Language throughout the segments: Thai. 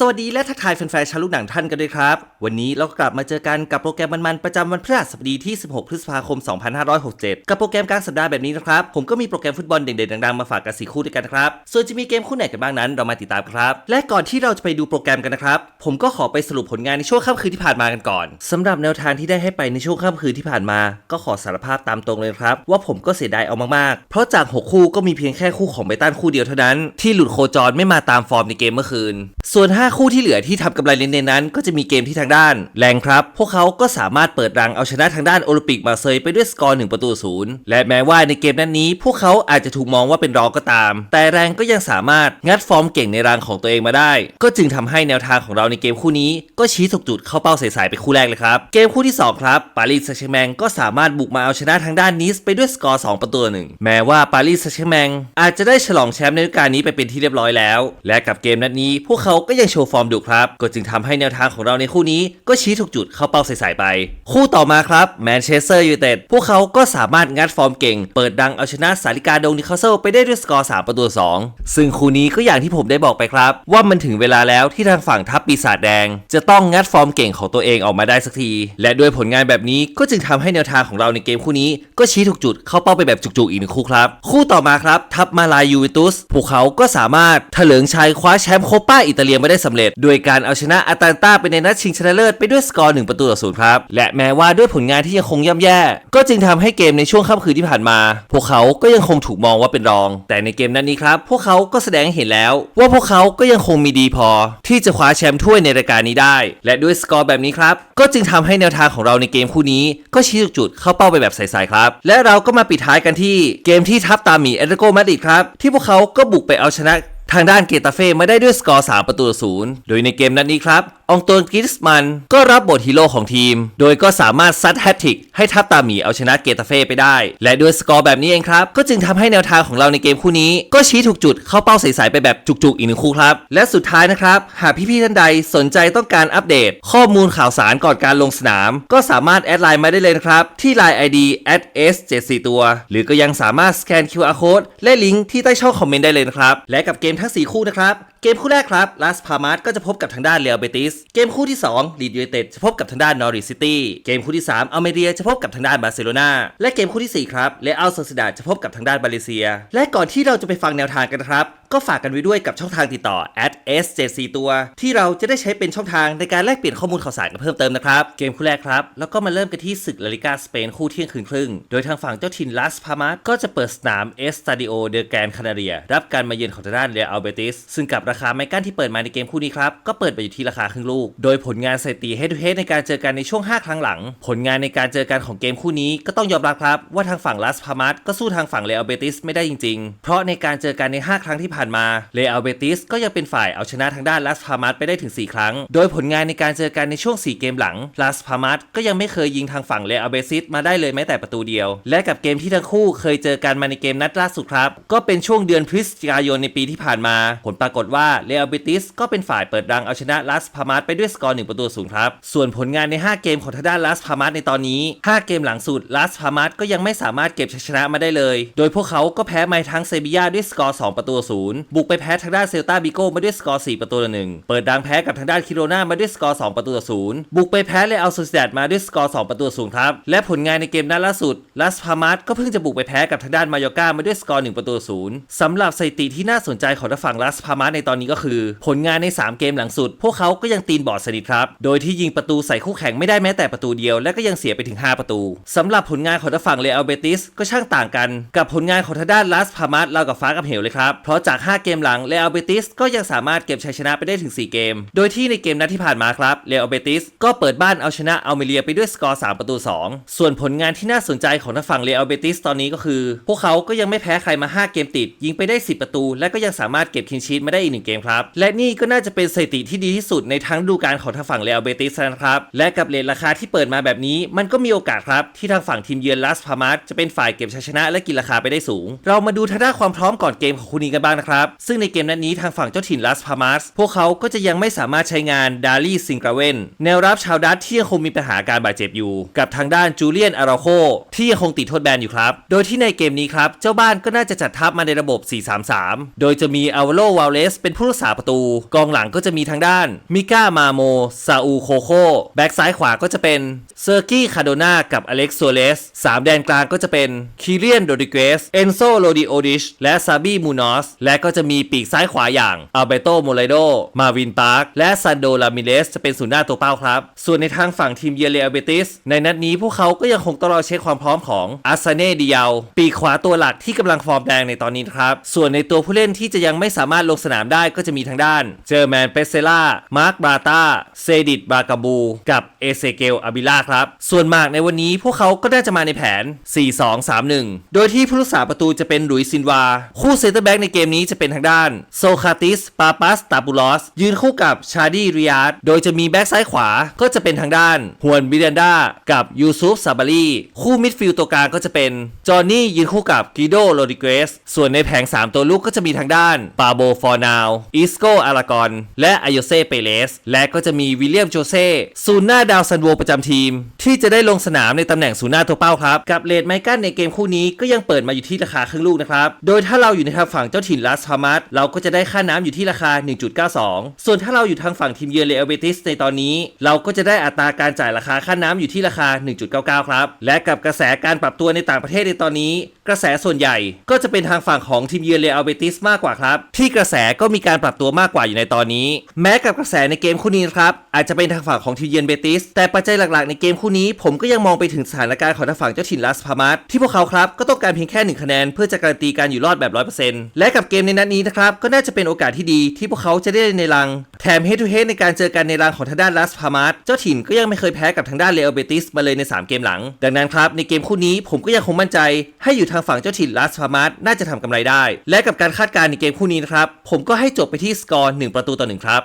สวัสดีและทักทายแฟนๆชาวลูกหนังท่านกันด้วยครับ วันนี้เรากลับมาเจอกันกับโปรแกรมมันๆ ประจำวันพฤหัสบดีที่ 16 พฤษภาคม 2567 กับโปรแกรมกลางสัปดาห์แบบนี้นะครับ ผมก็มีโปรแกรมฟุตบอลเด่นๆดังๆ มาฝากกันสี่คู่ด้วยกันครับ ส่วนจะมีเกมคู่ไหนกันบ้างนั้น เรามาติดตามครับ และก่อนที่เราจะไปดูโปรแกรมกันนะครับ ผมก็ขอไปสรุปผลงานในช่วงค่ำคืนที่ผ่านมากันก่อนสำหรับแนวทางที่ได้ให้ไปในช่วงค่ำคืนที่ผ่านมา ก็ขอสารภาพตามตรงเลยครับว่าผมก็เสียดายเอามากๆ เพราะจากหกคู่ก็มีเพียงแค่คู่ของไบตันคู่เดียวเท่านั้นที่หลุดโคจรไม่มาตามฟอร์มในเกมเมื่อคืน ส่วน5คู่ที่เหลือที่ทำกำไรเน้นๆนั้น ก็จะมีเกมที่ทางด้าน แรงครับ พวกเขาก็สามารถเปิดรังเอาชนะทางด้านโอลิมปิกมาเซยไปด้วยสกอร์1ประตูศูนย์และแม้ว่าในเกมนั้นนี้ พวกเขาอาจจะถูกมองว่าเป็นรองก็ตาม แต่แรงก็ยังสามารถงัดฟอร์มเก่งในรังของตัวเองมาได้ ก็จึงทำให้แนวทางของเราในเกมคู่นี้ ก็ชี้ถูกจุดเข้าเป้าใสๆไปคู่แรกเลยครับเกมคู่ที่สองครับปารีสแซงต์แชร์แมงก็สามารถบุกมาเอาชนะทางด้านนิสไปด้วยสกอร์2ประตูหนึ่งแม้ว่าปารีสแซงต์แชร์แมงอาจจะได้ฉลองแชมป์ในฤดูกาลนี้ไปเป็นที่เรียบร้อยแล้ว และกับเกมนัดนี้พวกเขาก็ยังโชว์ฟอร์มดุครับ ก็จึงทำให้แนวทางของเราในคู่นี้ก็ชี้ถูกจุดเข้าเป้าใสๆไป คู่ต่อมาครับแมนเชสเตอร์ยูไนเต็ดพวกเขาก็สามารถงัดฟอร์มเก่ง เปิดดังเอาชนะสาริกาดงนิคาสเซิลไปได้ด้วยสกอร์ 3 ประตูต่อ2ซึ่งคู่นี้ก็อย่างที่ผมได้บอกไปครับ ว่ามันถึงเวลาแล้วที่ทางฝั่งทัพปีศาจแดง จะต้องงัดฟอร์มเก่งของตัวเองออกมาได้สักที และด้วยผลงานแบบนี้ก็จึงทำให้แนวทางของเราในเกมคู่นี้ ก็ชี้ถูกจุดเข้าเป้าไปแบบจุกๆอีกหนึ่งคู่ครับคู่ต่อมาครับทัพมาลายยูเวนตุสพวกเขาก็สามารถเถลิงชัยคว้าแชมป์โคป้าอิตาเลียมาได้สำเร็จโดยการเอาชนะอาตาลตาไปในนัดชิงชนะเลิศไปด้วยสกอร์ 1 ประตูต่อศูนย์ครับ และแม้ว่าด้วยผลงานที่ยังคงย่ำแย่ ก็จึงทำให้เกมในช่วงค่ำคืนที่ผ่านมา พวกเขาก็ยังคงถูกมองว่าเป็นรอง แต่ในเกมนั้นนี้ครับ พวกเขาก็แสดงให้เห็นแล้ว ว่าพวกเขาก็ยังคงมีดีพอ ที่จะคว้าแชมป์ถ้วยในรายการนี้ได้ และด้วยสกอร์แบบนี้ครับก็จึงทำให้แนวทางของเราในเกมคู่นี้ ก็ชี้จุดเข้าเป้าไปแบบใสๆครับ และเราก็มาปิดท้ายกันที่เกมที่ทัพตาหมีเอตเลโกมาดริดครับที่พวกเขาก็บุกไปเอาชนะ ทางด้านเกตาเฟ่มาได้ด้วยสกอร์ 3 ประตูศูนย์โดยในเกมนัดนนี้ครับองตวนกิสมันก็รับบทฮีโร่ของทีม โดยก็สามารถซัดแฮตทริกให้ทัพตาหมีเอาชนะเกตาเฟ่ไปได้ และด้วยสกอร์แบบนี้เองครับ ก็จึงทำให้แนวทางของเราในเกมคู่นี้ ก็ชี้ถูกจุดเข้าเป้าใสๆไปแบบจุกๆอีกหนึ่งคู่ครับ และสุดท้ายนะครับ หากพี่ๆท่านใดสนใจต้องการอัปเดต ข้อมูลข่าวสารก่อนการลงสนาม ก็สามารถแอดไลน์มาได้เลยนะครับ ที่ Line ID @s74 ตัว หรือก็ยังสามารถสแกน QR code และลิงก์ที่ใต้ช่องคอมเมนต์ได้เลยนะครับและกับเกมทั้ง4คู่นะครับ กมคู่แรกครับลาสพามาสก็จะพบกับทางด้านเรอัลเบติส เกมคู่ที่2ลีดยูไนเต็ดจะพบกับทางด้านนอริซิตี้ เกมคู่ที่3อัลเมเรียจะพบกับทางด้านบาร์เซโลนา และเกมคู่ที่4ครับเลอัลซอสดาจะพบกับทางด้านบาเลเซีย และก่อนที่เราจะไปฟังแนวทางกันนะครับก็ฝากกันไว้ด้วยกับช่องทางติดต่อ @s74 ตัว ที่เราจะได้ใช้เป็นช่องทางในการแลกเปลี่ยนข้อมูลข่าวสารกันเพิ่มเติมนะครับ เกมคู่แรกครับ แล้วก็มาเริ่มกันที่ศึกลาลิกาสเปนคู่เที่ยงคืนครึ่ง โดยทางฝั่งเจ้าถิ่นลาสพามาสก็จะเปิดสนามเอสตาดิโอเดอแกนคานาเรีย รับการมาเยือนของทางด้านเรอัลเบติสซึ่งกับราคาไม้กั้นที่เปิดมาในเกมคู่นี้ครับก็เปิดไปอยู่ที่ราคาครึ่งลูก โดยผลงานสถิติเฮดทูเฮดในการเจอกันในช่วง 5 ครั้งหลัง ผลงานในการเจอกันของเกมคู่นี้ก็ต้องยอมรับครับว่าทางฝั่งลาสพามาสก็สู้ทางฝั่งเรอัลเบติสไม่ได้จริงๆ เพราะในการเจอกันใน 5 ครั้งที่ผ่านมาเรอัลเบติสก็ยังเป็นฝ่ายเอาชนะทางด้านลาสพามาสไปได้ถึง 4 ครั้ง โดยผลงานในการเจอกันในช่วง 4 เกมหลังลาสพามาสก็ยังไม่เคยยิงทางฝั่งเรอัลเบติสมาได้เลยแม้แต่ประตูเดียว และกับเกมที่ทั้งคู่เคยเจอกันมาในเกมนัดล่าสุดครับ ก็เป็นช่วงเดือนพฤศจิกายนในปีที่ผ่านมา ผลปรากฏว่าเรอัลเบติสก็เป็นฝ่ายเปิดรังเอาชนะลาสพามาสไปด้วยสกอร์1ประตูศูนย์ครับส่วนผลงานใน 5 เกมของทางด้านลาสพามาสในตอนนี้ 5 เกมหลังสุดลาสพามาสก็ยังไม่สามารถเก็บชัยชนะมาได้เลย โดยพวกเขาก็แพ้ไมาทั้งเซบียาด้วยสกอร์2ประตูศูนย์บุกไปแพ้ทางด้านเซลตาบิโก้มาด้วยสกอร์ 4 ประตูต่อหนึ่งเปิดดังแพ้กับทางด้านคิโรนามาด้วยสกอร์ 2 ประตูต่อศูนย์บุกไปแพ้เลอัลโซซิดดมาด้วยสกอร์ 2 ประตูต่อศูนย์ครับ และผลงานในเกมนัดล่าสุดลาสพามาสก็เพิ่งจะบุกไปแพ้กับทางด้านมายอร์กามาด้วยสกอร์ 1 ประตูต่อศูนย์สำหรับสถิติที่น่าสนใจของทางฝั่งลาสพามาสในตอนนี้ก็คือ ผลงานใน 3 เกมหลังสุด พวกเขาก็ยังตีนบอดสนิทครับโดยที่ยิงประตูใส่คู่แข่งไม่ได้แม้แต่ประตูเดียว และก็ยังเสียไปถึง 5 ประตูสำหรับผลงานของทางฝั่งเรอัลเบติสก็ช่างต่างกัน กับผลงานของทางด้านลาสพามาสเรากับฟ้ากับเหวเลยครับเพราะจาก5 เกมหลังเรอัลเบติสก็ยังสามารถเก็บชัยชนะไปได้ถึง 4 เกม โดยที่ในเกมนัดที่ผ่านมาครับเรอัลเบติสก็เปิดบ้านเอาชนะอัลเมเรียไปด้วยสกอร์3ประตู 2 ส่วนผลงานที่น่าสนใจของทางฝั่งเรอัลเบติสตอนนี้ก็คือ พวกเขาก็ยังไม่แพ้ใครมา 5 เกมติด ยิงไปได้ 10 ประตู และก็ยังสามารถเก็บคินชีตมาได้อีกหนึ่งเกมครับ และนี่ก็น่าจะเป็นสถิติที่ดีที่สุดในทั้งดูกาลของทางฝั่งเรอัลเบติสนะครับและกับเลทราคาที่เปิดมาแบบนี้มันก็มีโอกาสครับที่ทางฝั่งทีมเยือนลาสพามาสจะเป็นฝ่ายเก็บชัยชนะ และกินราคาไปได้สูง เรามาดูทางด้านความพร้อมก่อนเกมของคู่นี้กันบ้างนะครับนะครับ ซึ่งในเกมนัดนี้ทางฝั่งเจ้าถิ่นลัสพามัสพวกเขาก็จะยังไม่สามารถใช้งานดารีซิงกราเวนแนวรับชาวดัตที่ยังคงมีปัญหาการบาดเจ็บอยู่ กับทางด้านจูเลียนอาราโคที่ยังคงติดโทษแบนอยู่ครับ โดยที่ในเกมนี้ครับ เจ้าบ้านก็น่าจะจัดทัพมาในระบบ 4-3-3 โดยจะมีอาวโลวาเลสเป็นผู้รักษาประตู กองหลังก็จะมีทางด้าน มิก้ามาโมซาอูโคโคแบ็กซ้ายขวาก็จะเป็นเซอร์กี้คาโดนากับอเล็กซ์โซเลสสามแดนกลางก็จะเป็นคีเลียนโรดิเกสเอนโซโรดิโอดิชและซาบีมูนอสและก็จะมีปีกซ้ายขวาอย่างอัลเบโตโมเลโด มาวินปาร์ค และซันโดลามิเลสจะเป็นศูนย์หน้าตัวเป้าครับ ส่วนในทางฝั่งทีมเยเลอเบติส ในนัดนี้พวกเขาก็ยังคงต้องรอเช็คความพร้อมของอาซาเน่ดิยาปีกขวาตัวหลักที่กำลังฟอร์มแดงในตอนนี้ครับ ส่วนในตัวผู้เล่นที่จะยังไม่สามารถลงสนามได้ก็จะมีทางด้าน เจอร์แมนเปเซล่า มาร์คบราตาเซดิตบากาบู กับเอเซเกลอาบิล่าครับ ส่วนมากในวันนี้พวกเขาก็น่าจะมาในแผน 4-2-3-1 โดยที่ผู้รักษาประตูจะเป็นหลุยซินวา คู่เซนเตอร์แบ็กในเกมนี้จะเป็นทางด้านโซคาติสปาปัสตาบูลอสยืนคู่กับชาดีริยาดโดยจะมีแบ็กซ้ายขวาก็จะเป็นทางด้านฮวนบิเดนดากับยูซุฟซาบารีคู่มิดฟิลด์ตัวกลางก็จะเป็นจอห์นนี่ยืนคู่กับกิโดโรดิเกสส่วนในแผง 3 ตัวลูกก็จะมีทางด้านปาโบฟอร์นาวอิสโกอารากอนและอโยเซเปเลสและก็จะมีวิลเลียมโจเซ่ศูนย์หน้าดาวซันโวประจำทีม ที่จะได้ลงสนามในตำแหน่งศูนย์หน้าตัวเป้าครับ กับเลดไมกันในเกมคู่นี้ก็ยังเปิดมาอยู่ที่ราคาครึ่งลูกนะครับ โดยถ้าเราอยู่ในทางฝั่งเจ้าถิ่นลาสพามัสเราก็จะได้ค่าน้ำอยู่ที่ราคา 1.92 ส่วนถ้าเราอยู่ทางฝั่งทีมเยือนเรอัลเบติสในตอนนี้ เราก็จะได้อัตราการจ่ายราคาค่าน้ำอยู่ที่ราคา 1.99 ครับ และกับกระแสการปรับตัวในต่างประเทศในตอนนี้ กระแสส่วนใหญ่ก็จะเป็นทางฝั่งของทีมเยือนเรอัลเบติสมากกว่าครับ ที่กระแสก็มีการปรับตัวมากกว่าอยู่ในตอนนี้ แม้กับกระแสในเกมคู่นี้นครับอาจจะเป็นทางฝั่งของทีมเยือนเบติสแต่ปัจจัยหลักๆในเกมคู่นี้ผมก็ยังมองไปถึงสถานการณ์ของทางฝั่งเจ้าถิ่นลาสพามัสที่พวกเขาครับก็ต้องการเพียงแค่หนึ่งคะแนนเพื่อจะการันตีการอยู่รอดแบบ100%และกับเกมในนัดนี้นะครับ ก็น่าจะเป็นโอกาสที่ดีที่พวกเขาจะได้เล่นในรัง แถมเฮทูเฮในการเจอกันในรังของทางด้านลาสพามัสเจ้าถิ่นก็ยังไม่เคยแพ้กับทางด้านเรอัลเบติสมาเลยใน 3 เกมหลัง ดังนั้นครับ ในเกมคู่นี้ผมก็ยังคงมั่นใจ ให้อยู่ทางฝั่งเจ้าถิ่นลาสพามัสน่าจะทำกำไรได้ และกับการคาดการณ์ในเกมคู่นี้นะครับผมก็ให้จบไปที่สกอร์1ประตูต่อ1ครับ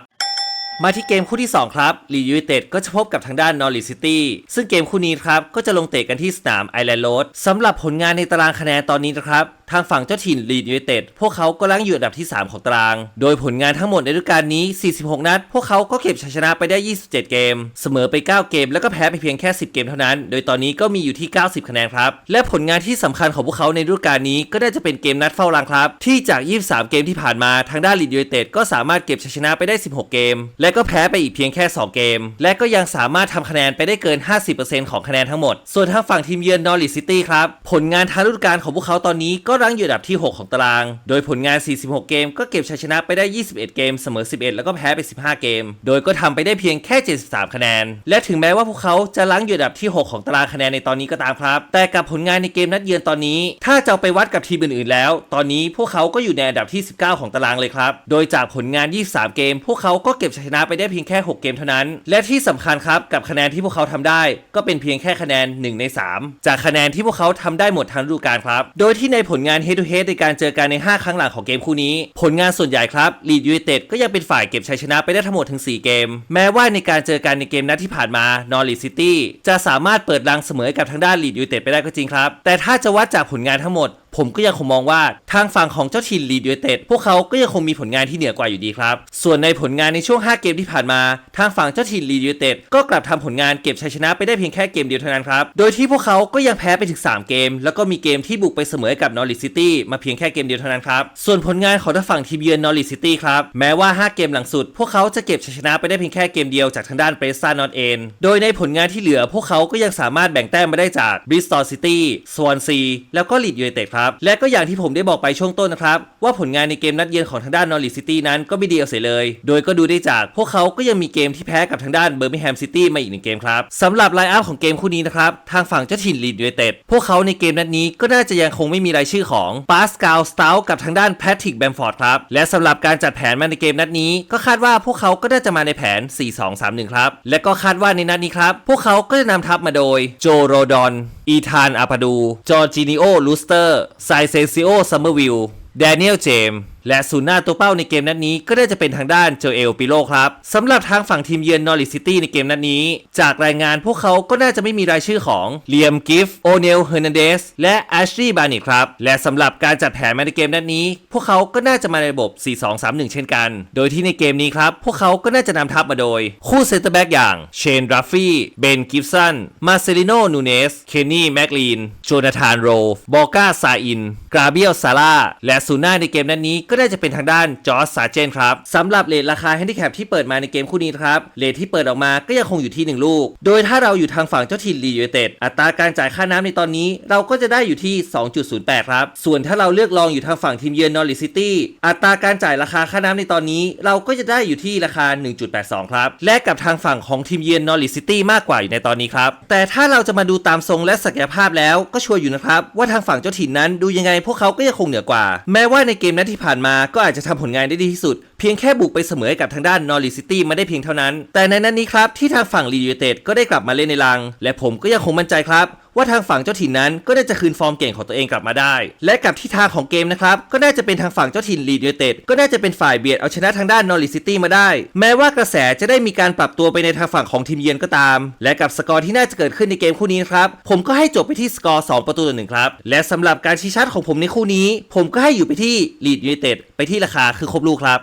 มาที่เกมคู่ที่ 2 ครับลียูไนเต็ดก็จะพบกับทางด้านนอริซิตี้ซึ่งเกมคู่นี้ครับ ก็จะลงเตะกันที่สนามไอแลนด์โรดสำหรับผลงานในตารางคะแนนตอนนี้นะครับ ทางฝั่งเจ้าถิ่นลีดยูไนเต็ดพวกเขาก็ลังอยู่อันดับที่ 3 ของตาราง โดยผลงานทั้งหมดในฤดูกาลนี้ 46 นัด พวกเขาก็เก็บชัยชนะไปได้ 27 เกม เสมอไป 9 เกม แล้วก็แพ้ไปเพียงแค่ 10 เกมเท่านั้น โดยตอนนี้ก็มีอยู่ที่ 90 คะแนนครับ และผลงานที่สำคัญของพวกเขาในฤดูกาลนี้ก็ได้จะเป็นเกมนัดเฝ้ารังครับ ที่จาก 23 เกมที่ผ่านมาทางด้านลีดยูไนเต็ดก็สามารถเก็บชัยชนะไปได้ 16 เกม และก็แพ้ไปอีกเพียงแค่ 2 เกม และก็ยังสามารถทำคะแนนไปได้เกิน 50%ของคะแนนทั้งหมด ส่วนทางฝั่งทีมเยือนนอริซิตี้ครับผลงานทางฤดูกาลของพวกเขาตอนนี้ก็รั้งอยู่อันดับที่ 6 ของตาราง โดยผลงาน 46 เกม ก็เก็บชัยชนะไปได้ 21 เกม เสมอ 11 แล้วก็แพ้ไป 15 เกม โดยก็ทำไปได้เพียงแค่ 73 คะแนน และถึงแม้ว่าพวกเขาจะรั้งอยู่อันดับที่ 6 ของตารางคะแนนในตอนนี้ก็ตามครับ แต่กับผลงานในเกมนัดเยือนตอนนี้ ถ้าจะไปวัดกับทีมอื่นๆแล้ว ตอนนี้พวกเขาก็อยู่ในอันดับที่ 19 ของตารางเลยครับ โดยจากผลงาน 23 เกม พวกเขาก็เก็บชัยชนะไปได้เพียงแค่ 6 เกมเท่านั้น และที่สำคัญครับกับคะแนนที่พวกเขาทำได้ ก็เป็นเพียงแค่คะแนน 1 ใน 3 จากคะแนนที่พวกเขาทำได้หมดทั้งฤดูกาลครับ โดยที่ในผลงาน head to head ในการเจอกันใน 5 ครั้งหลังของเกมคู่นี้ ผลงานส่วนใหญ่ครับลีดยูไนเต็ดก็ยังเป็นฝ่ายเก็บชัยชนะไปได้ทั้งหมดถึง 4 เกม แม้ว่าในการเจอกันในเกมนัดที่ผ่านมานอริซิตี้จะสามารถเปิดรังเสมอกับทางด้านลีดยูไนเต็ดไปได้ก็จริงครับ แต่ถ้าจะวัดจากผลงานทั้งหมด ผมก็ยังคงมองว่าทางฝั่งของเจ้าถิ่นลีดยูเต็ดพวกเขาก็ยังคงมีผลงานที่เหนือกว่าอยู่ดีครับ ส่วนในผลงานในช่วง 5 เกมที่ผ่านมา ทางฝั่งเจ้าถิ่นลีดยูเต็ดก็กลับทำผลงานเก็บชัยชนะไปได้เพียงแค่เกมเดียวเท่านั้นครับ โดยที่พวกเขาก็ยังแพ้ไปถึง 3 เกม แล้วก็มีเกมที่บุกไปเสมอกับนอริซิตี้มาเพียงแค่เกมเดียวเท่านั้นครับ ส่วนผลงานของทางฝั่งทีมเยือนนอริซิตี้ครับ แม้ว่า 5 เกมหลังสุด พวกเขาจะเก็บชัยชนะไปได้เพียงแค่เกมเดียวจากทางด้านเปรสซานอตเอนโดยในผลงานที่เหลือพวกเขาก็ยังสามารถแบ่งแต้มมาได้จากบริสตอลซิตี้สวอนซีแล้วก็ลีดยูเต็ดครับและก็อย่างที่ผมได้บอกไปช่วงต้นนะครับ ว่าผลงานในเกมนัดเยือนของทางด้านนอริซิตี้นั้นก็ไม่ดีเอาเสียเลย โดยก็ดูได้จากพวกเขาก็ยังมีเกมที่แพ้กับทางด้านเบอร์มิงแฮมซิตี้มาอีกหนึ่งเกมครับสำหรับไลน์อัพของเกมคู่นี้นะครับทางฝั่งเจ้าถิ่นลีดยูไนเต็ดพวกเขาในเกมนัดนี้ก็น่าจะยังคงไม่มีรายชื่อของปาสกาลสตากับทางด้านแพทริกแบมฟอร์ดครับและสำหรับการจัดแผนมาในเกมนัดนี้ก็คาดว่าพวกเขาก็น่าจะมาในแผน 4-2-3-1 ครับและก็คาดว่าในนัดนี้ครับพวกเขาก็จะนำทัพมาโดยโจโรดอนอีธานอาปาดู จอร์จินิโอลูสเตอร์ ไซเซซิโอซัมเมอร์วิลแดเนียลเจมส์และศูนย์หน้าตัวเป้าในเกมนัดนี้ก็น่าจะเป็นทางด้านโจเอลปิโลครับสำหรับทางฝั่งทีมเยือนนอริซิตี้ในเกมนัดนี้ จากรายงานพวกเขาก็น่าจะไม่มีรายชื่อของเลียมกิฟโอเนลเฮอร์นันเดสและแอชลีย์บานิตครับ และสำหรับการจัดแผนมาในเกมนัดนี้ พวกเขาก็น่าจะมาในระบบ 4-2-3-1 เช่นกัน โดยที่ในเกมนี้ครับ พวกเขาก็น่าจะนำทัพมาโดย คู่เซนเตอร์แบ็กอย่างเชนรัฟฟี่เบนกิฟสันมาเซลิโนนูเนสเคนนี่แมกลีนโจนาธานโรบอกาซาอินกราเบียลซาร่าและซูน่าในเกมนัดนี้ก็น่าจะเป็นทางด้านจอร์จซาเจนครับสำหรับเลทราคาแฮนดิแคปที่เปิดมาในเกมคู่นี้ครับเลทที่เปิดออกมาก็ยังคงอยู่ที่ 1 ลูก โดยถ้าเราอยู่ทางฝั่งเจ้าถิ่นลียูเต็ดอัตราการจ่ายค่าน้ำในตอนนี้ เราก็จะได้อยู่ที่ 2.08 ครับ ส่วนถ้าเราเลือกลองอยู่ทางฝั่งทีมเยือนนอริซิตี้อัตราการจ่ายราคาค่าน้ำในตอนนี้ เราก็จะได้อยู่ที่ราคา 1.82 ครับ และกับทางฝั่งของทีมเยือนนอริซิตี้มากกว่าอยู่ในตอนนี้ครับ แต่ถ้าเราจะมาดูตามทรงและศักยภาพแล้วก็ชัวร์อยู่นะครับว่าทางฝั่งเจ้าถิ่นนั้นดูยังไงพวกเขาก็ยังคงเหนือกว่า แม้ว่าในเกมนัดที่ผ่านมาก็อาจจะทำผลงานได้ดีที่สุด เพียงแค่บุกไปเสมอให้กับทางด้านนอริซิตี้มาได้เพียงเท่านั้น แต่ในนั้นนี้ครับที่ทางฝั่งลียูเต็ดก็ได้กลับมาเล่นในรัง และผมก็ยังคงมั่นใจครับ ว่าทางฝั่งเจ้าถิ่นนั้นก็น่าจะคืนฟอร์มเก่งของตัวเองกลับมาได้ และกับทิศทางของเกมนะครับก็น่าจะเป็นทางฝั่งเจ้าถิ่นลีดยูนเต็ดก็น่าจะเป็นฝ่ายเบียดเอาชนะทางด้านนอริซิตี้มาได้ แม้ว่ากระแสจะได้มีการปรับตัวไปในทางฝั่งของทีมเยือนก็ตาม และกับสกอร์ที่น่าจะเกิดขึ้นในเกมคู่นี้ครับผมก็ให้จบไปที่สกอร์2ประตูต่อหนึ่งครับและสำหรับการชี้ชัดของผมในคู่นี้ ผมก็ให้อยู่ไปที่ลีดยูนเต็ดไปที่ราคาคือครบลูกครับ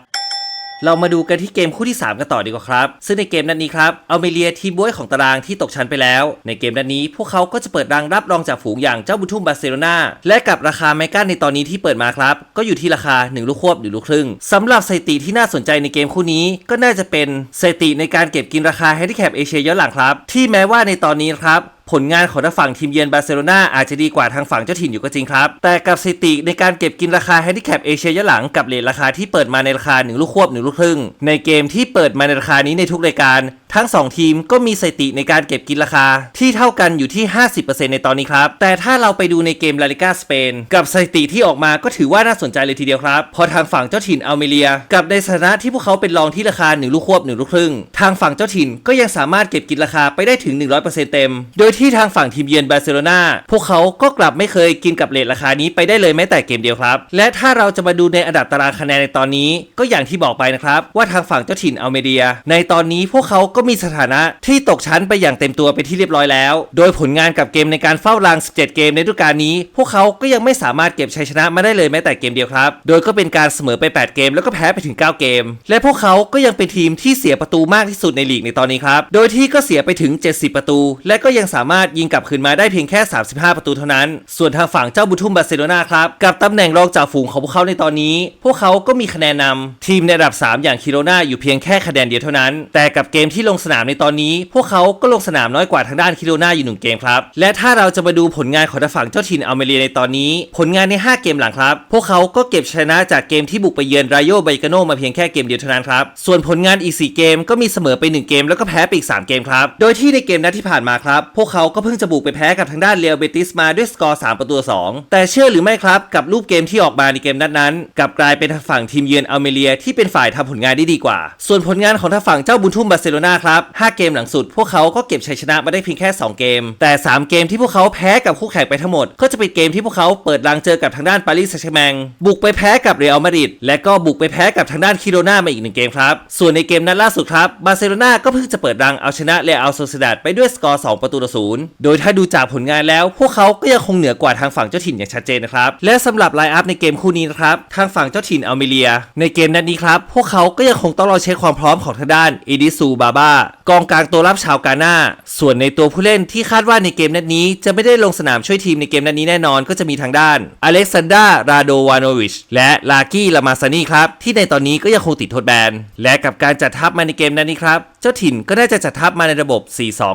เรามาดูกันที่เกมคู่ที่ 3 กันต่อดีกว่าครับ ซึ่งในเกมนัดนี้ครับเอาเมเลียทีมบวยของตารางที่ตกชั้นไปแล้ว ในเกมนัดนี้พวกเขาก็จะเปิดรังรับรองจากฝูงอย่างเจ้าบุญทุ่มบาร์เซโลนาและกับราคาไมก้าในตอนนี้ที่เปิดมาครับ ก็อยู่ที่ราคา 1 ลูกควบหรือลูกครึ่งสำหรับสถิติที่น่าสนใจในเกมคู่นี้ ก็น่าจะเป็นสถิติในการเก็บกินราคาแฮนดิแคปเอเชียย้อนหลังครับ ที่แม้ว่าในตอนนี้ครับ ผลงานของทางฝั่งทีมเยือนบาร์เซโลนาอาจจะดีกว่าทางฝั่งเจ้าถิ่นอยู่ก็จริงครับ แต่กับสถิติในการเก็บกินราคาแฮนดิแคปเอเชียย้อนหลังกับเลทราคาที่เปิดมาในราคา1ลูกควบ1ลูกครึ่ง ในเกมที่เปิดมาในราคานี้ในทุกรายการ ทั้ง 2 ทีมก็มีสถิติในการเก็บกินราคา ที่เท่ากันอยู่ที่ 50%ในตอนนี้ครับ แต่ถ้าเราไปดูในเกมลาลิกาสเปนกับสถิติที่ออกมาก็ถือว่าน่าสนใจเลยทีเดียวครับพอทางฝั่งเจ้าถิ่นอัลเมเรีย กับในสถานะที่พวกเขาเป็นรองที่ราคา1ลูกควบ1ลูกครึ่ง ทางฝั่งเจ้าถิ่นก็ยังสามารถเก็บกินราคาไปได้ถึง 100%เต็ม โดยที่ทางฝั่งทีมเยือนบาร์เซโลนาพวกเขาก็กลับไม่เคยกินกับเลทราคานี้ไปได้เลยแม้แต่เกมเดียวครับ และถ้าเราจะมาดูในอันดับตารางคะแนนในตอนนี้ ก็อย่างที่บอกไปนะครับว่าทางฝั่งเจ้าถิ่นอัลเมเรีย ในตอนนี้พวกเขาก็มีสถานะที่ตกชั้นไปอย่างเต็มตัวไปที่เรียบร้อยแล้ว โดยผลงานกับเกมในการเฝ้ารัง 17 เกมในฤดูกาลนี้ พวกเขาก็ยังไม่สามารถเก็บชัยชนะมาได้เลยแม้แต่เกมเดียวครับ โดยก็เป็นการเสมอไป 8 เกม แล้วก็แพ้ไปถึง 9 เกม และพวกเขาก็ยังเป็นทีมที่เสียประตูมากที่สุดในลีกในตอนนี้ครับ โดยที่ก็เสียไปถึง 70 ประตู และก็ยังสามารถยิงกลับคืนมาได้เพียงแค่ 35 ประตูเท่านั้น ส่วนทางฝั่งเจ้าบุทุ่มบาร์เซโลนาครับกับตำแหน่งรองจ่าฝูงของพวกเขาในตอนนี้ พวกเขาก็มีคะแนนนำทีมในระดับ 3 อย่างคิโรนาอยู่เพียงแค่คะแนนเดียวเท่านั้น แต่กับเกมที่ลงสนามในตอนนี้ พวกเขาก็ลงสนามน้อยกว่าทางด้านคิโรนาอยู่หนึ่งเกมครับและถ้าเราจะมาดูผลงานของทางฝั่งเจ้าถิ่นอัลเมเรียในตอนนี้ ผลงานใน 5 เกมหลังครับ พวกเขาก็เก็บชนะจากเกมที่บุกไปเยือนรายโยไบกาโนมาเพียงแค่เกมเดียวเท่านั้นครับส่วนผลงานอีก 4 เกมก็มีเสมอไป 1 เกม แล้วก็แพ้ไปอีก 3 เกมครับโดยที่ในเกมนัดที่ผ่านมาครับพวกเขาาก็เพิ่งจะบุกไปแพ้กับทางด้านเรอัลเบติสมาด้วยสกอร์ 3 ประตูต่อ2แต่เชื่อหรือไม่ครับกับรูปเกมที่ออกมาในเกมนัดนั้นกลับกลายเป็นทางฝั่งทีมเยือนอัลเมเรียที่เป็นฝ่ายทำผลงานได้ดีกว่า ส่วนผลงานของทางฝั่งเจ้าบุญทุ่มบาร์เซโลนาครับ 5 เกมหลังสุด พวกเขาก็เก็บชัยชนะมาได้เพียงแค่ 2 เกม แต่ 3 เกมที่พวกเขาแพ้กับคู่แข่งไปทั้งหมด ก็จะเป็นเกมที่พวกเขาเปิดรังเจอกับทางด้านปารีสแซงต์แมงบุกไปแพ้กับเรอัลมาดริดและก็บุกไปแพ้กับทางด้านคิโรนามาอีกหนึ่งเกมครับส่วนในเกมนัดล่าสุดครับบาร์เซโลนาก็เพิ่งจะเปิดรังเอาชนะเรอัลโซเซดาดไปด้วยสกอร์2ประตูต่อศูนย์โดยถ้าดูจากผลงานแล้ว พวกเขาก็ยังคงเหนือกว่าทางฝั่งเจ้าถิ่นอย่างชัดเจนนะครับ และสำหรับไลน์อัพในเกมคู่นี้นะครับ ทางฝั่งเจ้าถิ่นอัลเมเรีย ในเกมนัดนี้ครับ พวกเขาก็ยังคงต้องรอเช็คความพร้อมของทางด้านอีดิซูบาบากองกลางตัวรับชาวกาหน้า ส่วนในตัวผู้เล่นที่คาดว่าในเกมนัดนี้ จะไม่ได้ลงสนามช่วยทีมในเกมนัดนี้แน่นอนก็จะมีทางด้านอเล็กซานดราราโดวานอวิชและลากี้ลามาซานีครับที่ในตอนนี้ก็ยังคงติดโทษแบนและกับการจัดทัพมาในเกมนัดนี้ครับเจ้าถิ่นก็น่าจะจัดทัพมาในระบบ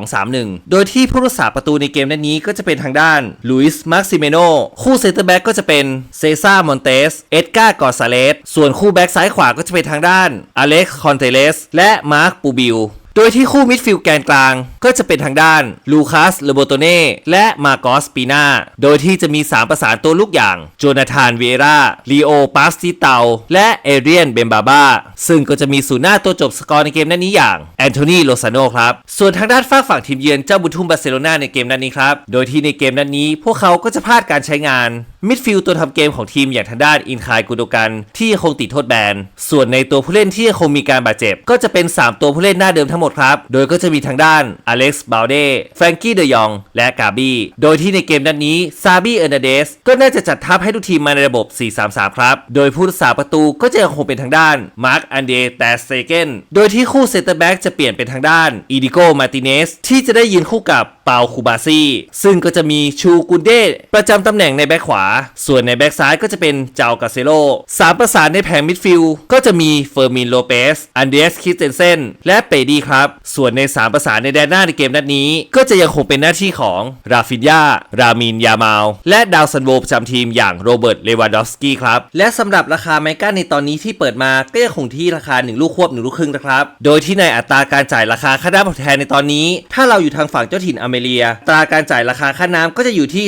4-2-3-1 โดยที่ผู้รักษาประตูในเกมนัดนี้ก็จะเป็นทางด้านลุยส์มาร์ซิเมโนคู่เซนเตอร์แบ็กก็จะเป็นเซซ่ามอนเตสเอ็ดการ์กอซาเลสส่วนคู่แบ็กซ้ายขวาก็จะเป็นทางด้านอเล็กซ์คอนเทเลสและมาร์คปูบิล โดยที่คู่มิดฟิลด์แกนกลาง ก็จะเป็นทางด้านลูคัสเลโบโตเน่และมาโกสปีนาโดยที่จะมี 3 ประสานตัวลูกอย่างโจนาธานเวราลีโอปาสติเตาและเอเรียนเบมบาบาซึ่งก็จะมีศูนย์หน้าตัวจบสกอร์ในเกมนั้นนี้อย่างแอนโทนีโลซาโนครับส่วนทางด้านฝากฝั่งทีมเยือนเจ้าบุญทุ่มบาร์เซโลนาในเกมนั้นนี้ครับโดยที่ในเกมนั้นนี้ พวกเขาก็จะพลาดการใช้งานมิดฟิลด์ตัวทำเกมของทีมอย่างทางด้านอินคายกูโดกันที่คงติดโทษแบนส่วนในตัวผู้เล่นที่คงมีการบาดเจ็บ ก็จะเป็น 3 ตัวผู้เล่นหน้าเดิมทั้งหมดครับ โดยก็จะมีทางด้านอเล็กซ์บาลเดแฟรงกี้เดยอง และกาบีโดยที่ในเกมนัดนนี้ซาบีเอร์นาเดสก็น่าจะจัดทัพให้ทุกทีมมาในระบบ 4-3-3 ครับ โดยผู้รักษาประตูก็จะยังคงเป็นทางด้านมาร์คอันเดแตสเซเกนโดยที่คู่เซนเตอร์แบ็กจะเปลี่ยนเป็นทางด้านอีดิโกมาติเนสที่จะได้ยืนคู่กับเปาคูบาซีซึ่งก็จะมีชูกุนเดประจำตำแหน่งในแบ็คขวา ส่วนในแบ็คซ้ายก็จะเป็นเจ้ากาเซโลสามประสานในแผงมิดฟิลด์ก็จะมีเฟอร์มินโลเปสอันเดรสคิสเตนเซนและเปดีครับ ส่วนในสามประสานในแดนหน้าในเกมนัดนี้ ก็จะยังคงเป็นหน้าที่ของราฟินยารามินยามาลและดาวซันโวประจำทีมอย่างโรเบิร์ตเลวานดอฟสกี้ครับและสำหรับราคาไมก้าในตอนนี้ที่เปิดมาก็ยังคงที่ราคา 1 ลูกควบ 1 ลูกครึ่งนะครับโดยที่ในอัตราการจ่ายราคาค่าน้ำตอบแทนในตอนนี้ ถ้าเราอยู่ทางฝั่งเจ้าถิ่นอเมเรียตราการจ่ายราคาค่าน้ำก็จะอยู่ที่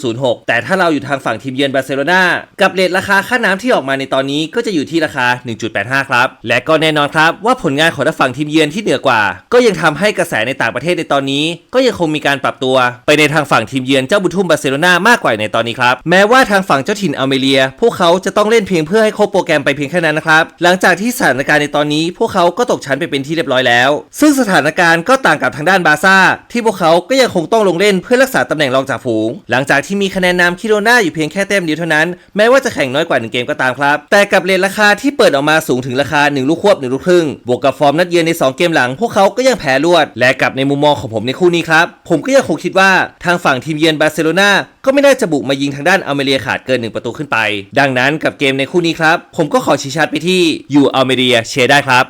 2.06 แต่ถ้าเราอยู่ทางฝั่งทีมเยือนบาร์เซโลนากับเรทราคาค่าน้ำที่ออกมาในตอนนี้ก็จะอยู่ที่ราคา 1.85 ครับ และก็แน่นอนครับว่าผลงานของทางฝั่งทีมเยือนที่เหนือกว่า ก็ยังทำให้กระแสในต่างประเทศในตอนนี้ ก็ยังคงมีการปรับตัว ไปในทางฝั่งทีมเยือนเจ้าบุญทุ่มบาร์เซโลนามากกว่าในตอนนี้ครับแม้ว่าทางฝั่งเจ้าถิ่นอเมเรีย พวกเขาจะต้องเล่นเพียงเพื่อให้ครบโปรแกรมไปเพียงแค่นั้นนะครับหลังจากที่สถานการณ์ในตอนนี้ พวกเขาก็ตกชั้นไปเป็นที่เรียบร้อยแล้ว ซึ่งสถานการณ์ก็ต่างกับทางด้านบาซ่าที่พวกเขาก็ยังคงต้องลงเล่นเพื่อรักษาตำแหน่งรองจากฝูง หลังจากที่มีคะแนนนำคิโรนาอยู่เพียงแค่แต้มเดียวเท่านั้น แม้ว่าจะแข่งน้อยกว่า1เกมก็ตามครับ แต่กับเรทราคาที่เปิดออกมาสูงถึงราคา 1 ลูกควบ1ลูกครึ่ง บวกกับฟอร์มนัดเยือนใน 2 เกมหลัง พวกเขาก็ยังแพ้รวด และกับในมุมมองของผมในคู่นี้ครับ ผมก็ยังคงคิดว่าทางฝั่งทีมเยือนบาร์เซโลนาก็ไม่น่าจะบุกมายิงทางด้านอัลเมเรียขาดเกิน 1 ประตูขึ้นไป ดังนั้นกับเกมในคู่นี้ครับ ผมก็ขอชี้ชัดไปที่ยูอัลเมเรียเชียร์ได้ครับ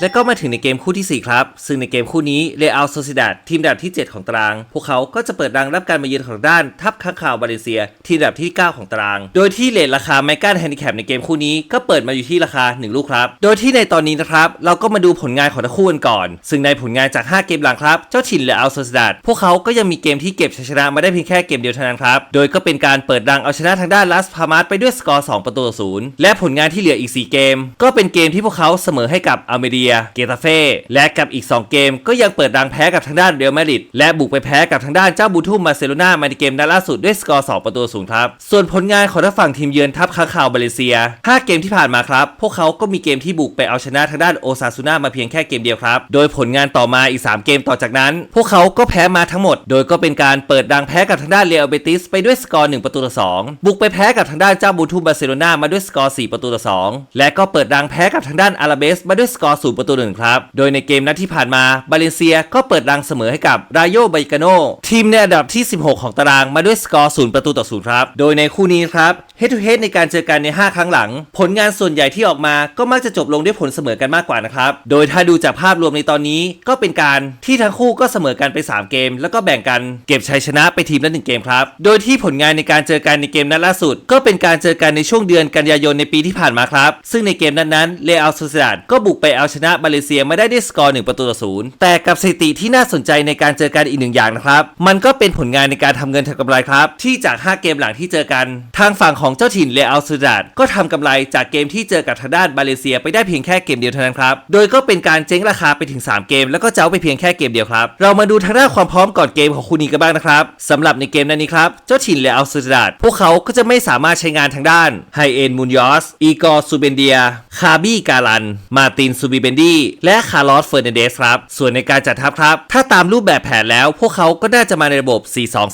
และก็มาถึงในเกมคู่ที่ 4 ครับ ซึ่งในเกมคู่นี้เรอัลโซซิดาดทีมดับที่ 7 ของตาราง พวกเขาก็จะเปิดรังรับการมาเยือนของด้านทัพข้างข่าวบาเลเซีย ทีมดับที่ 9 ของตาราง โดยที่เลทราคาไมก้าแฮนดิแคปในเกมคู่นี้ก็เปิดมาอยู่ที่ราคา 1 ลูกครับ โดยที่ในตอนนี้นะครับ เราก็มาดูผลงานของทั้งคู่กันก่อน ซึ่งในผลงานจาก 5 เกมหลังครับ เจ้าถิ่นเรอัลโซซิดาดพวกเขาก็ยังมีเกมที่เก็บชัยชนะมาได้เพียงแค่เกมเดียวเท่านั้นครับ โดยก็เป็นการเปิดรังเอาชนะทางด้านลาสพามาสไปด้วยสกอร์ 2 ประตูต่อศูนย์และผลงานที่เหลืออีก 4 เกม ก็เป็นเกมที่พวกเขาเสมอให้กับอเมเรียเกตาเฟ่ และกับอีก 2 เกมก็ยังเปิดรังแพ้กับทางด้านเรอัลมาดริดและบุกไปแพ้กับทางด้านเจ้าบูทุ่มบาเซโลนามาในเกมนัดล่าสุดด้วยสกอร์ 2 ประตูศูนย์ครับ ส่วนผลงานของทางฝั่งทีมเยือนทัพคาคาวบาเลเซีย 5 เกมที่ผ่านมาครับ พวกเขาก็มีเกมที่บุกไปเอาชนะทางด้านโอซาซูน่ามาเพียงแค่เกมเดียวครับ โดยผลงานต่อมาอีก 3 เกมต่อจากนั้น พวกเขาก็แพ้มาทั้งหมด โดยก็เป็นการเปิดรังแพ้กับทางด้านเรอัลเบติสไปด้วยสกอร์ 1 ประตูต่อ 2 บุกไปแพ้กับทางด้านเจ้าบูทุ่มบาร์เซโลนามาด้วยสกอร์ 4 ประตูต่อ 2 และก็เปิดรังแพ้กับทางด้านอาราเบสมาด้วยสกอร์ 0ประตู1ครับ โดยในเกมนัดที่ผ่านมาบาเลเซียก็เปิดรังเสมอให้กับรายโยไบกาโนทีมในอันดับที่ 16 ของตารางมาด้วยสกอร์0ประตูต่อ0ครับ โดยในคู่นี้ครับ head to head ในการเจอกันใน 5 ครั้งหลัง ผลงานส่วนใหญ่ที่ออกมาก็มักจะจบลงด้วยผลเสมอกันมากกว่านะครับ โดยถ้าดูจากภาพรวมในตอนนี้ก็เป็นการที่ทั้งคู่ก็เสมอกันไป 3 เกม แล้วก็แบ่งกันเก็บชัยชนะไปทีมละหนึ่งเกมครับ โดยที่ผลงานในการเจอกันในเกมนัดล่าสุด ก็เป็นการเจอกันในช่วงเดือนกันยายนในปีที่ผ่านมาครับ ซึ่งในเกมนั้นๆเลอัลซเซดาดก็บุกไปเอาชนะมาเลเซียไม่ได้ด้วยสกอร์ 1 ประตูต่อศูนย์แต่กับสถิติที่น่าสนใจในการเจอกันอีกหนึ่งอย่างนะครับ มันก็เป็นผลงานในการทำเงินทำกำไรครับ ที่จาก 5 เกมหลังที่เจอกัน ทางฝั่งของเจ้าถิ่นเลอัลซเซดาดก็ทำกำไรจากเกมที่เจอกับทางด้านมาเลเซียไปได้เพียงแค่เกมเดียวเท่านั้นครับ โดยก็เป็นการเจ๊งราคาไปถึง 3 เกม แล้วก็เจ้าไปเพียงแค่เกมเดียวครับ เรามาดูทางด้านความพร้อมก่อนเกมของคู่นี้กันบ้างนะครับสำหรับในเกมนั้นนี้ครับ เจ้าถิ่นเลอัลซเซดาดพวกเขาก็จะไม่สามารถใช้งานทางด้านไฮเอ็นมุนยอสอีกอร์ซูเบนเดียคาบี้การัน มาตินซูบิเบนดีและคาร์ลอสเฟอร์นันเดสครับ ส่วนในการจัดทัพครับ ถ้าตามรูปแบบแผนแล้ว พวกเขาก็น่าจะมาในระบบ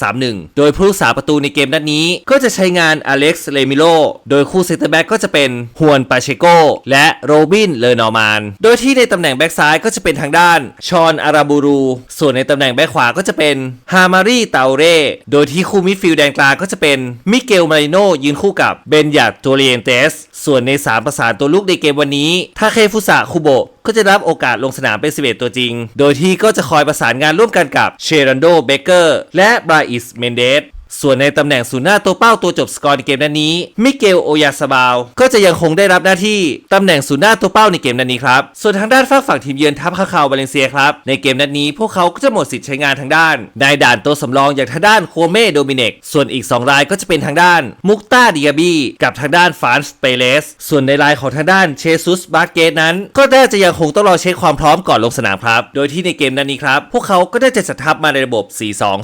4-2-3-1 โดยผู้รักษาประตูในเกมนัดนี้ ก็จะใช้งานอเล็กซ์เลมิโลโดยคู่เซนเตอร์แบ็กก็จะเป็นฮวนปาเชโกและโรบินเลนอร์มานโดยที่ในตำแหน่งแบ็กซ้ายก็จะเป็นทางด้านชอนอาราบูรู ส่วนในตำแหน่งแบ็กขวาก็จะเป็นฮามารีเตาเร่โดยที่คู่มิดฟิลด์แดนกลางก็จะเป็นมิเกลมาริโนยืนคู่กับเบนยาโตเรียนเตสส่วนใน 3 ประสานตัวลูกในเกมวันนี้ ถ้าเคฟุสะคุโบก็จะรับโอกาสลงสนามเป็น 11 ตัวจริง โดยที่ก็จะคอยประสานงานร่วมกันกับเชรันโดเบเกอร์และบราอิสเมนเดส ส่วนในตำแหน่งศูนย์หน้าตัวเป้าตัวจบสกอร์ในเกมนัดนี้ มิเกลโอยาซาบาลก็จะยังคงได้รับหน้าที่ตำแหน่งศูนย์หน้าตัวเป้าในเกมนัดนี้ครับ ส่วนทางด้านฝั่งฝั่งทีมเยือนทัพคาคาวบาเลนเซียครับ ในเกมนัดนี้พวกเขาก็จะหมดสิทธิ์ใช้งานทางด้านนายด่านตัวสำรองอย่างทางด้านโคเมโดมิเนก ส่วนอีก 2 รายก็จะเป็นทางด้านมุกตาดิอาบีกับทางด้านฟานส์เปเลส ส่วนในรายของทางด้านเชซุสบาเกตนั้น ก็น่าจะยังคงต้องรอเช็คความพร้อมก่อนลงสนามครับ โดยที่ในเกมนัดนี้ครับ พวกเขาก็ได้จัดสทับมาในระบบ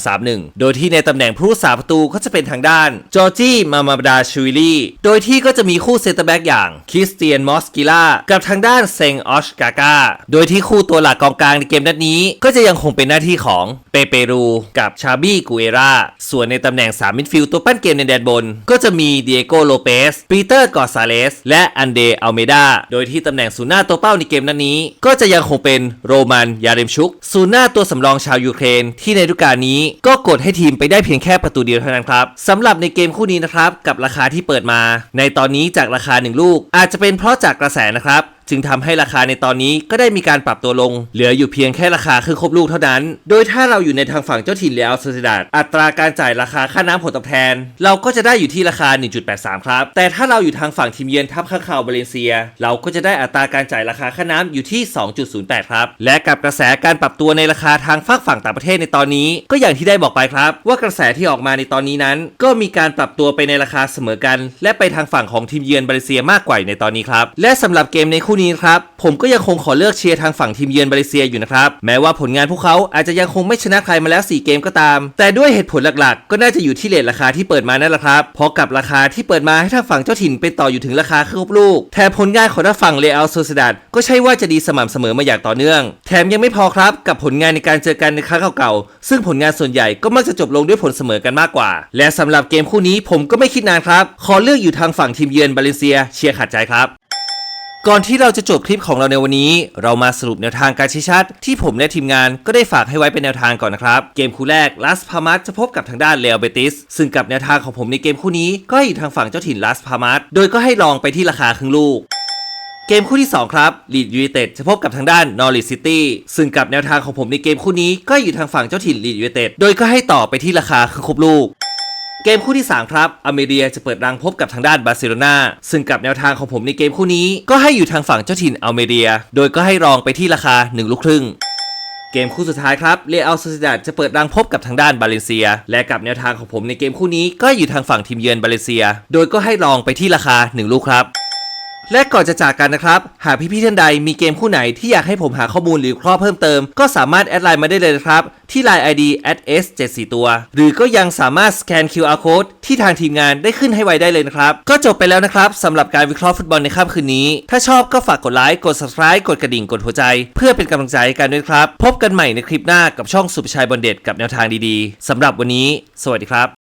4-2-3-1 โดยที่ในตำแหน่งผู้รักษาประตูก็จะเป็นทางด้านจอร์จี้มามาดาชูวิลีโดยที่ก็จะมีคู่เซนเตอร์แบ็กอย่างคริสเตียนมอสกิล่ากับทางด้านเซงออชกากาโดยที่คู่ตัวหลักกองกลางในเกมนัดนี้ ก็จะยังคงเป็นหน้าที่ของเปเปรูกับชาบี้กูเอราส่วนในตำแหน่ง3มิดฟิลด์ตัวปั้นเกมในแดนบน ก็จะมีเดียโกโลเปสปีเตอร์กอซาเลสและอันเดอัลเมดาโดยที่ตำแหน่งศูนย์หน้าตัวเป้าในเกมนัดนี้ ก็จะยังคงเป็นโรมันยาเรมชุกศูนย์หน้าตัวสำรองชาวยูเครน ที่ในฤดูกาลนี้ก็กดให้ทีมไปได้เพียงแค่ประตูเดียวเท่านั้นครับสำหรับในเกมคู่นี้นะครับกับราคาที่เปิดมา ในตอนนี้จากราคา 1 ลูก อาจจะเป็นเพราะจากกระแสนะครับจึงทำให้ราคาในตอนนี้ก็ได้มีการปรับตัวลง เหลืออยู่เพียงแค่ราคาครึ่งครบลูกเท่านั้น โดยถ้าเราอยู่ในทางฝั่งเจ้าถิ่นเรอัลโซเซดาดอัตราการจ่ายราคาค่าน้ำผลตอบแทน เราก็จะได้อยู่ที่ราคา 1.83 ครับ แต่ถ้าเราอยู่ทางฝั่งทีมเยือนทัพข้าข่าวบาเลนเซีย เราก็จะได้อัตราการจ่ายราคาค่าน้ำอยู่ที่ 2.08 ครับ และกับกระแสการปรับตัวในราคาทางฝั่งฝั่งต่างประเทศในตอนนี้ ก็อย่างที่ได้บอกไปครับ ว่ากระแสที่ออกมาในตอนนี้นั้น ก็มีการปรับตัวไปในราคาเสมอกัน และไปทางฝั่งของทีมเยือนบาเลนเซียมากกว่าในตอนนี้ครับและสำหรับเกมในคู่นี้ครับผมก็ยังคงขอเลือกเชียร์ทางฝั่งทีมเยือนบาเลเซียอยู่นะครับแม้ว่าผลงานพวกเขาอาจจะยังคงไม่ชนะใครมาแล้ว 4 เกมก็ตาม แต่ด้วยเหตุผลหลักๆ ก็น่าจะอยู่ที่เลทราคาที่เปิดมานั่นแหละครับเพราะกับราคาที่เปิดมาให้ทางฝั่งเจ้าถิ่นเป็นต่ออยู่ถึงราคาครึ่งลูกแถมผลงานของทางฝั่งเรอัลโซซดาดก็ใช่ว่าจะดีสม่ำเสมอมาอย่างต่อเนื่อง แถมยังไม่พอครับกับผลงานในการเจอกันในครั้งเก่าๆซึ่งผลงานส่วนใหญ่ก็มักจะจบลงด้วยผลเสมอกันมากกว่า และสำหรับเกมคู่นี้ผมก็ไม่คิดนานครับ ขอเลือกอยู่ทางฝั่งทีมเยือนบาเลนเซียเชียร์ขัดใจครับ ก่อนที่เราจะจบคลิปของเราในวันนี้ เรามาสรุปแนวทางการชี้ชัด ที่ผมและทีมงานก็ได้ฝากให้ไว้เป็นแนวทางก่อนนะครับ เกมคู่แรกลาสพามัสจะพบกับทางด้านเรอเบติสซึ่งกับแนวทางของผมในเกมคู่นี้ก็อยู่ทางฝั่งเจ้าถิ่นลาสพามัสโดยก็ให้ลองไปที่ราคาครึ่งลูกเกมคู่ที่ 2 ครับลีดยูไนเต็ดจะพบกับทางด้านนอริสซิตี้ซึ่งกับแนวทางของผมในเกมคู่นี้ก็อยู่ทางฝั่งเจ้าถิ่นลีดยูไนเต็ดโดยก็ให้ต่อไปที่ราคาครึ่งครบลูก เกมคู่ที่ 3 ครับอเมเรียจะเปิดรังพบกับทางด้านบาร์เซโลนาซึ่งกับแนวทางของผมในเกมคู่นี้ ก็ให้อยู่ทางฝั่งเจ้าถิ่นอเมเรีย โดยก็ให้รองไปที่ราคา 1 ลูกครึ่ง เกมคู่สุดท้ายครับเรอัลซเซดาจะเปิดรังพบกับทางด้านบาเลนเซีย และกับแนวทางของผมในเกมคู่นี้ก็อยู่ทางฝั่งทีมเยือนบาเลนเซีย โดยก็ให้รองไปที่ราคา 1 ลูกครับ และก่อนจะจากกันนะครับ หากพี่ๆท่านใดมีเกมคู่ไหนที่อยากให้ผมหาข้อมูลหรือคราะห์เพิ่มเติม ก็สามารถแอดไลน์มาได้เลยนะครับ ที่ Line ID s 7 4ตัว หรือก็ยังสามารถสแกน QR code ที่ทางทีมงานได้ขึ้นให้ไวได้เลยนะครับ ก็จบไปแล้วนะครับสำหรับการวิเคราะห์ฟุตบอลในค่ำคืนนี้ ถ้าชอบก็ฝากกดไลค์กด subscribe กดกระดิ่งกดหัวใจ เพื่อเป็นกำลังใจให้กันด้วยครับ พบกันใหม่ในคลิปหน้ากับช่องสุภชัยบอลเด็ดกับแนวทางดีๆสำหรับวันนี้ สวัสดีครับ